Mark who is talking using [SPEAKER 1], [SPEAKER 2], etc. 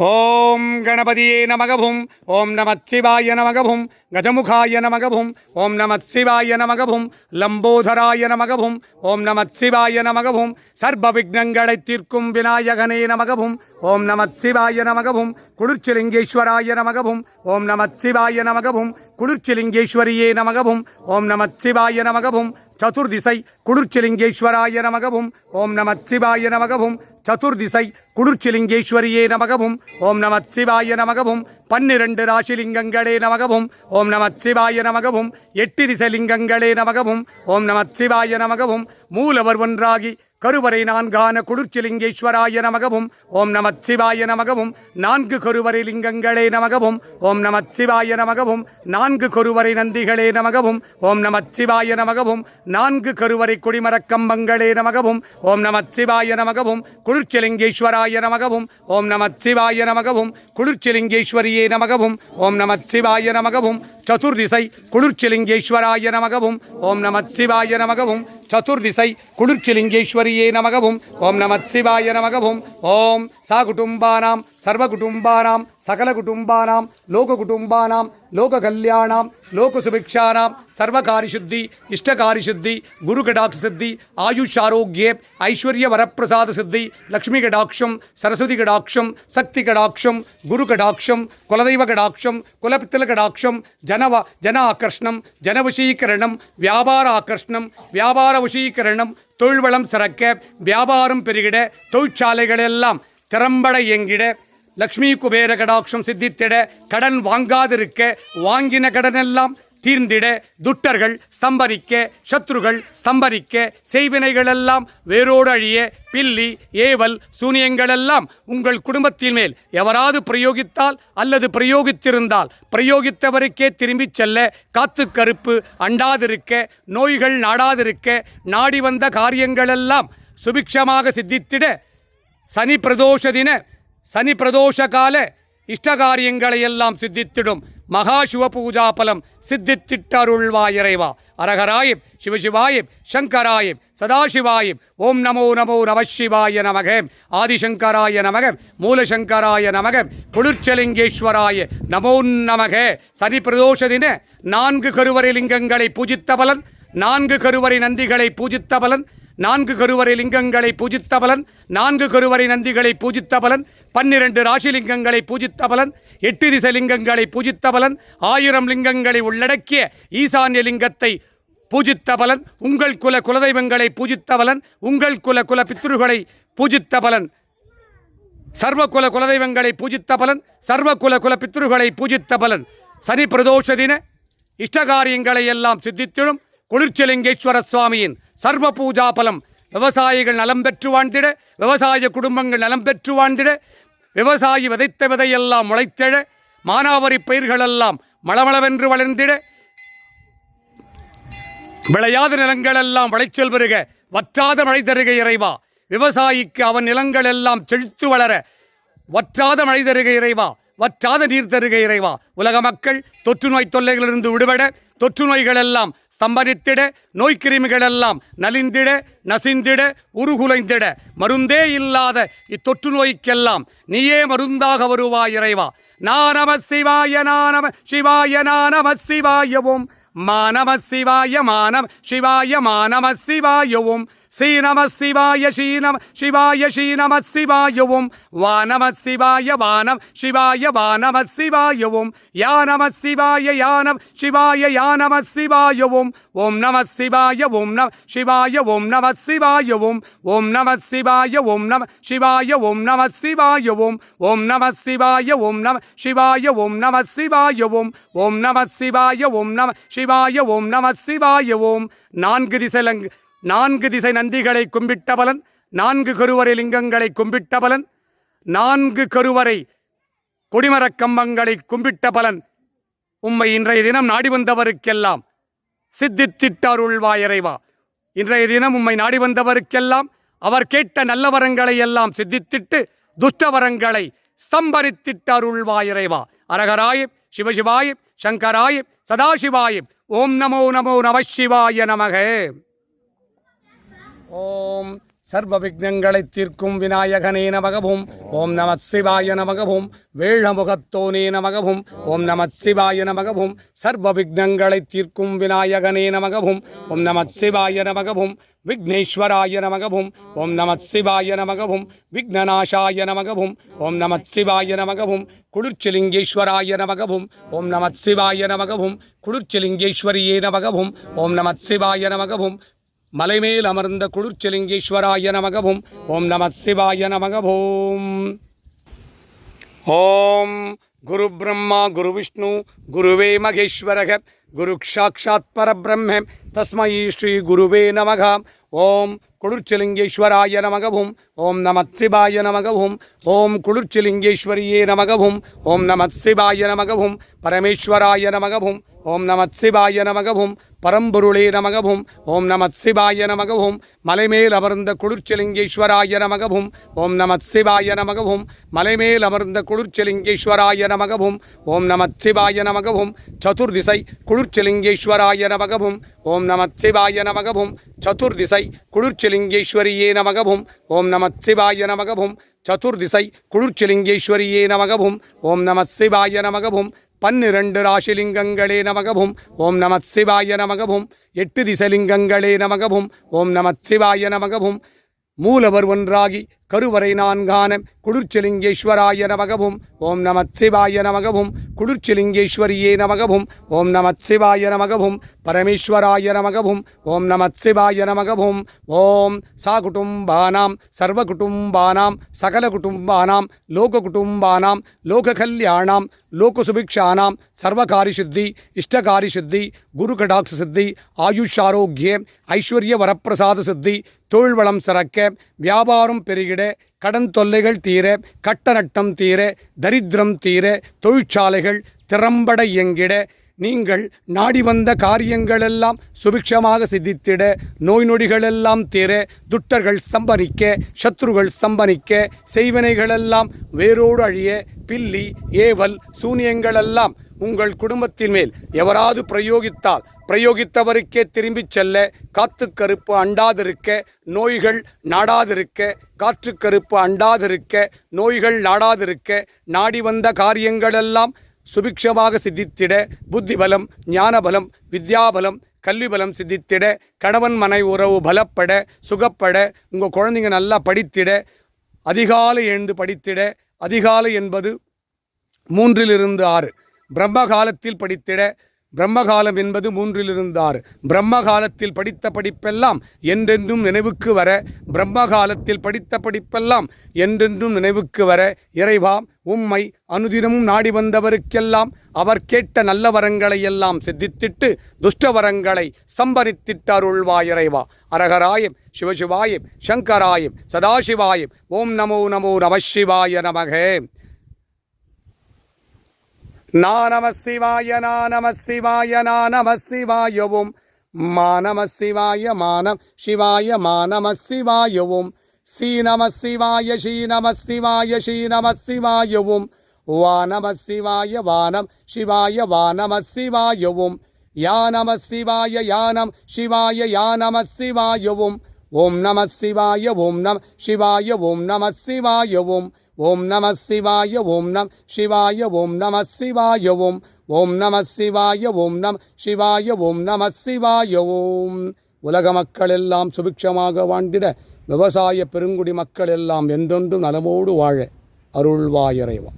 [SPEAKER 1] ஓம் கணபதியே நமகபும் ஓம் நமச்சிவாய நமகபும் கஜமுகாய நமகபும் ஓம் நமச்சிவாய நமகபும் லம்போதராய நமகபும் ஓம் நமச்சிவாய நமகபும் சர்வ விக்னங்களை தீர்க்கும் விநாயகனே நமகபும் ஓம் நமச்சிவாய நமகபும் குளிர்ச்சிலிங்கேஸ்வராய நமகபும் ஓம் நமச்சிவாய நமகபும் குளிர்ச்சிலிங்கேஸ்வரியே நமகபும் ஓம் நமச்சிவாய நமகபும் சதுர்திசை குளிர்ச்சிலிங்கேஸ்வராய நமகவும் ஓம் நமச்சிவாய நமகவும் சதுர்திசை குளிர்ச்சிலிங்கேஸ்வரியே நமகவும் ஓம் நமச்சிவாய நமகவும் பன்னிரண்டு ராசிலிங்கங்களே நமகவும் ஓம் நமச்சிவாய நமகவும் எட்டு திசைலிங்கங்களே நமகவும் ஓம் நமச்சிவாய நமகவும் மூலவர் ஒன்றாகி கருவறை நான்கான குளிர்ச்சிலிங்கேஸ்வராய நமகவும் ஓம் நமத் சிவாய நமகவும் நான்கு கருவறை லிங்கங்களே நமகவும் ஓம் நமத் சிவாய நமகவும் நான்கு கருவறை நந்திகளே நமகவும் ஓம் நமத் சிவாய நமகவும் நான்கு கருவறை கொடிமரக்கம்பங்களே நமகவும் ஓம் நமத் சிவாய நமகவும் குளிர்ச்சிலிங்கேஸ்வராய நமகவும் ஓம் நமத் சிவாய நமகவும் குளிர்ச்சிலிங்கேஸ்வரியே நமகவும் ஓம் நமத் சிவாய நமகவும் சதுர்திசை குளிர்ச்சிலிங்கேஸ்வராய நமகவும் ஓம் நமத் சிவாய நமகவும் சதுர்திசை குளிர்ச்சிலிங்கேஸ்வரியே நமகவும். ஓம் நமச்சிவாய நமகவும். ஓம் சா குடும்பானாம் சர்வ குடும்பானாம் சகல குடும்பானாம் லோக குடும்பானாம் லோக கல்யாணாம் லோக சுபிக்ஷானாம் சர்வகாரி சித்தி இஷ்டகாரி சித்தி குரு கடாட்ச சித்தி ஆயுஷ் ஆரோக்கியே ஐஸ்வர்ய வரப்பிரசாத சித்தி லக்ஷ்மி கடாட்சம் சரஸ்வதி கடாட்சம் சக்தி கடாட்சம் குரு கடாட்சம் குலதெய்வ கடாட்சம் குலபித்தல கடாட்சம் ஜனவ ஜன ஆக்கர்ஷணம் ஜனவசீகரணம் வியாபார ஆக்கர்ஷணம் வியாபார வசீகரணம் தொழில்வளம் சிறக்க வியாபாரம் பெருகிட தொழிற்சாலைகள் எல்லாம் திறம்பட எங்கிட லக்ஷ்மி குபேர கடாட்சம் சித்தித்திட கடன் வாங்காதிருக்க வாங்கின கடனெல்லாம் தீர்ந்திட துட்டர்கள் ஸ்தம்பரிக்க சத்ருகள் ஸ்தம்பரிக்க செய்வினைகளெல்லாம் வேரோடு அழிய பில்லி ஏவல் சூனியங்களெல்லாம் உங்கள் குடும்பத்தின் மேல் எவராது பிரயோகித்தால் அல்லது பிரயோகித்திருந்தால் பிரயோகித்தவருக்கே திரும்பிச் செல்ல காத்து கருப்பு அண்டாதிருக்க நோய்கள் நாடாதிருக்க நாடி வந்த காரியங்களெல்லாம் சுபிக்ஷமாக சித்தித்திட சனி பிரதோஷ தின சனி பிரதோஷ கால இஷ்டகாரியங்களையெல்லாம் சித்தித்திடும் மகா சிவ பூஜா பலம் சித்தித்திட்டருள்வாய் இறைவா அரகராயம் சிவசிவாயம் சங்கராயம் சதாசிவாயம் ஓம் நமோ நமோ நமசிவாய நமக. ஆதிசங்கராய நமக மூலசங்கராய நமக குளிர்ச்சலிங்கேஸ்வராய நமோ நமக. சனி பிரதோஷ தின நான்கு கருவறை லிங்கங்களை பூஜித்த பலன் நான்கு கருவறை நந்திகளை பூஜித்த பலன் நான்கு கருவறை லிங்கங்களை பூஜித்த பலன் நான்கு கருவறை நந்திகளை பூஜித்த பலன் பன்னிரண்டு ராசிலிங்கங்களை பூஜித்த பலன் எட்டு திசை லிங்கங்களை பூஜித்த பலன் ஆயிரம் லிங்கங்களை உள்ளடக்கிய ஈசான்ய லிங்கத்தை பூஜித்த பலன் உங்கள் குல குலதெய்வங்களை பூஜித்த பலன் உங்கள் குல குல பித்ருகளை பூஜித்த பலன் சர்வ குல குலதெய்வங்களை பூஜித்த பலன் சர்வ குல குல பித்ருகளை பூஜித்த பலன். சனி பிரதோஷ தின இஷ்டகாரியங்களை எல்லாம் சித்தித்திடும் குளிர்ச்சலிங்கேஸ்வர சுவாமியின் சர்வ பூஜா பலம் விவசாயிகள் நலம் பெற்று வாழ்ந்திட விவசாய குடும்பங்கள் நலம் பெற்று வாழ்ந்திட விவசாயி விதைத்த விதையெல்லாம் முளைத்திட மானாவரி பயிர்களெல்லாம் மளமளவென்று வளர்ந்திட விளையாத நிலங்களெல்லாம் விளைச்சல் பெருக வற்றாத மழை தருக இறைவா. விவசாயிக்கு அவன் நிலங்கள் எல்லாம் செழித்து வளர வற்றாத மழை தருக இறைவா வற்றாத நீர் தருக இறைவா. உலக மக்கள் தொற்று நோய் தொல்லைகளிலிருந்து விடுபட தொற்று நோய்கள் எல்லாம் ஸ்தம்பரித்திட நோய்க்கிருமிகள் எல்லாம் நலிந்திட நசிந்திட உருகுலைந்திட. மருந்தே இல்லாத இத்தொற்று நோய்க்கெல்லாம் நீயே மருந்தாக வருவாய் இறைவா. நானம சிவாய நானம சிவாய நானம சிவாயவும். மானம சிவாய மானம் சிவாய மானம சிவாயவும். ஸ்ரீநம சிவாய ஸ்ரீநம சிவாய ஸ்ரீநம சிவாயவும் வானம சிவாய வானம் சிவாய வானம சிவாயவும் யானம சிவாய யானம் சிவாய யானம சிவாயவும் ஓம் நம சிவாய ஓம் நம சிவாய ஓம் நம சிவாயவும் ஓம் நம சிவாய ஓம் நம சிவாய ஓம் நம சிவாயவும் ஓம் நம சிவாய ஓம் நம சிவாய ஓம் நம சிவாயவும் ஓம் நம சிவாய ஓம் நம சிவாய ஓம் நம சிவாயவும் நான்கு திசைலங் நான்கு திசை நந்திகளை கும்பிட்ட பலன் நான்கு கருவறை லிங்கங்களை கும்பிட்ட பலன் நான்கு கருவறை கொடிமரக் கம்பங்களை கும்பிட்ட பலன். உம்மை இன்றைய தினம் நாடி வந்தவருக்கெல்லாம் சித்தித்திட்டருள்வாய் இறைவா இன்றைய தினம் உம்மை நாடி வந்தவருக்கெல்லாம் அவர் கேட்ட நல்ல வரங்களை எல்லாம் சித்தித்திட்டு துஷ்டவரங்களை ஸ்தம்பரித்திட்டருள்வா இறைவா அரகராய சிவசிவாய சங்கராய சதாசிவாய. ஓம் நமோ நமோ நம சிவாய நமக. ஓம் சர்வ விக்னங்களை தீர்க்கும் விநாயகனே நமகவும். ஓம் நம சிவாய நமகவும். வேழமுகத்தோனே நமகவும். ஓம் நம சிவாய நமகவும். சர்வ விக்னங்களை தீர்க்கும் விநாயகனே நமகவும். ஓம் நம சிவாய நமகவும். விக்னேஸ்வராய நமகவும். ஓம் நம சிவாய நமகவும். விக்னநாசாய நமகவும். ஓம் நம சிவாய நமகவும். குளிர்ச்சிலிங்கேஸ்வராய நமகவும். ஓம் நம சிவாய நமகவும். குளிர்ச்சிலிங்கேஸ்வரியே நமகவும். ஓம் நம சிவாய நமகவும். மலைமேல் அமர்ந்த குளிர்ச்சிலிங்கேஸ்வராய நமகவும் ஓம் நம சிவாய நமகவும் ஓம் குரு பிரம்மா குரு விஷ்ணு குருவே மகேஸ்வரக குரு சாட்சாத் பரபிரம்ம. தஸ்மை ஸ்ரீ குருவே நமகாம் ஓம் குளிர்ச்சலிங்கேஸ்வராய நமகவும் ஓம் நம நமகவும் ஓம் குளிர்ச்சலிங்கேஸ்வரியே நமகவும் ஓம் நம நமகவும் பரமேஸ்வராய நமகவும் ஓம் நமத் சிவாய நமகவும். பரம்பொருளே நமகவும். ஓம் நமத் சிவாய நமகவும். மலைமேல் அமர்ந்த குளிர்ச்சலிங்கேஸ்வராய நமகவும். ஓம் நமத் சிவாய நமகவும். மலைமேல் அமர்ந்த குளிர்ச்சலிங்கேஸ்வராய நமகவும். ஓம் நமத் சிவாய நமகவும். சதுர்திசை குளிர்ச்சலிங்கேஸ்வராய நமகவும். ஓம் நமத் சிவாய நமகவும். சதுர்திசை குளிர்ச்சலிங்கேஸ்வரியே நமகவும். ஓம் நமத் சிவாய நமகவும். சதுர்திசை குளிர்ச்சிலிங்கேஸ்வரியே நமகவும் ஓம் நம சிவாய நமகவும் பன்னிரண்டு ராசிலிங்கங்களே நமகவும் ஓம் நம சிவாய நமகவும் எட்டு திசலிங்கங்களே நமகவும் ஓம் நம சிவாய நமகவும் மூலவர் ஒன்றாகி கருவறை நான்கான குளிர்ச்சிலிங்கேஸ்வராய நமகவும் ஓம் நம சிவாய நமகவும் குளிர்ச்சிலிங்கேஸ்வரியே நமகவும் ஓம் நம சிவாய நமகவும் பரமேஸ்வராய நமகவும் ஓம் நம நமகவும் ஓம் சா குடும்பானாம் சர்வ குடும்பானாம் சகல குடும்பானாம் லோக குடும்பானாம் லோக கல்யாணாம் லோக சுபிக்ஷானாம் சர்வகாரி சித்தி இஷ்டகாரி சித்தி குரு கடாட்ச சித்தி ஆயுஷ் ஆரோக்கிய ஐஸ்வர்ய வரப்பிரசாத சித்தி தொழில் வளம் சிறக்க வியாபாரம் பெருகிட கடன் தொல்லைகள் தீர கட்ட நட்டம் தீர தரித்திரம் தீர தொழிற்சாலைகள் திறம்பட இயங்கிட நீங்கள் நாடி வந்த காரியங்களெல்லாம் சுபிக்ஷமாக சிதித்திட நோய் நொடிகளெல்லாம் தீர துட்டர்கள் சம்பனிக்க சத்ருகள் சம்பனிக்க செய்வினைகளெல்லாம் வேரோடு அழிய பில்லி ஏவல் சூனியங்களெல்லாம் உங்கள் குடும்பத்தின் மேல் எவராது பிரயோகித்தால் பிரயோகித்தவருக்கே திரும்பிச் செல்ல காத்து கருப்பு அண்டாதிருக்க நோய்கள் நாடாதிருக்க காற்று கருப்பு அண்டாதிருக்க நோய்கள் நாடாதிருக்க நாடி வந்த காரியங்களெல்லாம் சுபிக்ஷமாக சித்தித்திட புத்திபலம் ஞானபலம் வித்யாபலம் கல்வி பலம் சித்தித்திட கணவன் மனை உறவு பலப்பட சுகப்பட உங்கள் குழந்தைங்க நல்லா படித்திட அதிகாலை எழுந்து படித்திட அதிகாலை என்பது மூன்றிலிருந்து ஆறு. பிரம்ம காலத்தில் படித்திட பிரம்மகாலம் என்பது மூன்றிலிருந்தார். பிரம்மகாலத்தில் பிரம்ம காலத்தில் படித்த படிப்பெல்லாம் என்றென்றும் நினைவுக்கு வர பிரம்ம காலத்தில் படித்த படிப்பெல்லாம் என்றென்றும் நினைவுக்கு வர இறைவா உம்மை அனுதினமும் நாடி வந்தவருக்கெல்லாம் அவர் கேட்ட நல்ல வரங்களை எல்லாம் சித்தித்திட்டு துஷ்ட வரங்களை சம்பரித்திட்டு அருள்வாய் இறைவா. அரகராயம் சிவசிவாயம் சங்கராயம் சதாசிவாயம் ஓம் நமோ நமோ நமசிவாய நமகே. நா நம சிவாய நா நம சிவாய நா நம சிவாயவும் ஓம் மா நம சிவாய மானம் சிவாய மா நம சிவாய ஓம் ஸ்ரீ நம சிவாய ஸ்ரீ நம சிவாய ஸ்ரீ நம சிவாயவும் ஓம் வா நம சிவாய வானம் சிவாய வா நம சிவாய யா நம சிவாய யானம் சிவாய யா நம சிவாய ஓம் நம சிவாய ஓம் நம சிவாய ஓம் நம சிவாயவும் ஓம் நம சிவாய ஓம் நம் சிவாய ஓம் நம சிவாய ஓம் ஓம் நம சிவாய ஓம் நம் சிவாய ஓம் நம சிவாய ஓம். உலக மக்கள் எல்லாம் சுபிக்ஷமாக வாழ்ந்திட விவசாய பெருங்குடி மக்கள் எல்லாம் என்றென்றும் நலமோடு வாழ அருள்வாயறைவா